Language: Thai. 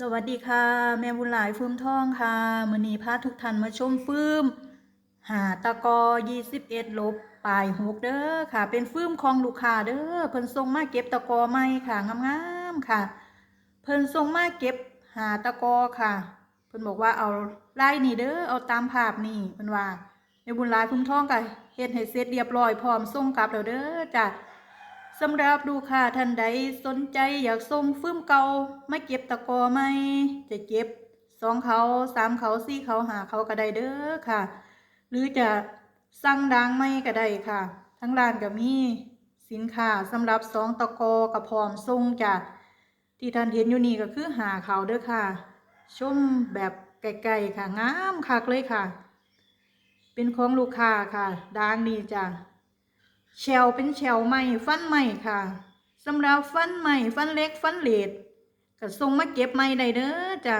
สวัสดีค่ะ แม่บุญหลายฟื้มทองค่ะมือนีพาทุกท่านมาชมฟื้มหาตะกอ21ลบปลายหกเด้อค่ะ เป็นฟื้มของลูกค้าเด้อเพิ่นส่งมาเก็บตะกอใหม่ค่ะงามๆค่ะ เพิ่นส่งมาเก็บหาตะกอค่ะ เพิ่นบอกว่าเอาไลายนี่เด้อเอาตามภาพนี่เพิ่นว่าแม่บุญหลายฟื้มทองก็เฮ็ดให้เสร็จเรียบร้อยพร้อมส่งกลับแล้วเด้อจ้ะ สำหรับดูค่ะท่านใดสนใจอยากส่งฟืมเก่ามาเก็บตะกอไหมจะเก็บสองเขาสามเขาสี่เขาหาเขาก็ได้เด้อค่ะ หรือจะสั่งดังไม่ก็ได้ค่ะ ทั้งร้านก็มีสินค้าสำหรับสองตะกอกับพร้อมส่งจ้ะที่ท่านเห็นอยู่นี่ก็คือหาเขาเด้อค่ะ ชมแบบไกลๆค่ะงามคักเลยค่ะ เป็นของลูกค้าค่ะดังนี่จ้ะ แชลเป็นแชลใหม่ฟันใหม่ค่ะสำหรับฟันใหม่ฟันเล็กฟันเลดก็ส่งมาเก็บใหม่ได้เด้อจ้ะ